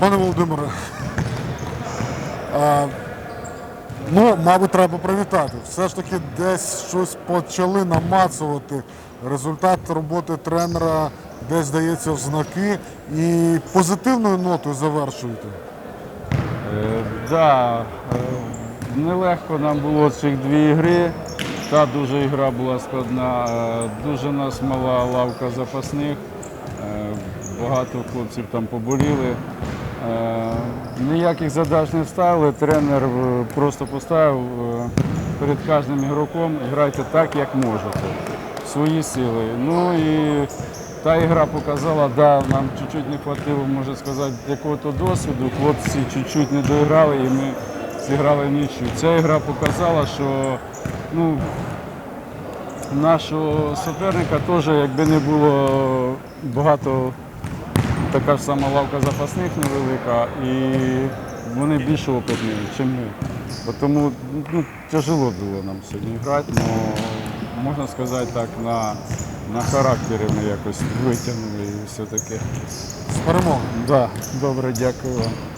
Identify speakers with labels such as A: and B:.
A: Пане Володимире, ну, мабуть, треба привітати. Все ж таки десь щось почали намацувати. Результат роботи тренера десь здається в знаки і позитивною нотою завершуєте.
B: Е, Да, е, нелегко нам було цих дві ігри. Та дуже ігра була складна, е, дуже нас мала лавка запасних. е, Багато хлопців там поболіли. Е, Ніяких задач не ставили. Тренер е, просто поставив е, перед кожним ігроком грайте так, як можете. Свої сили. Ну і та ігра показала, да, нам чуть-чуть не хватило, можна сказати, якого-то досвіду. Хлопці чуть-чуть не доіграли і ми зіграли нічю. Ця ігра показала, що ну, нашого суперника теж, якби не було багато, така ж сама лавка запасних невелика, і вони більше опитні, ніж ми. Бо Тому ну, тяжело було нам сьогодні грати, але можна сказати так, на, на характері ми якось витягнули і все таке.
A: З Так,
B: Да, добре, дякую вам.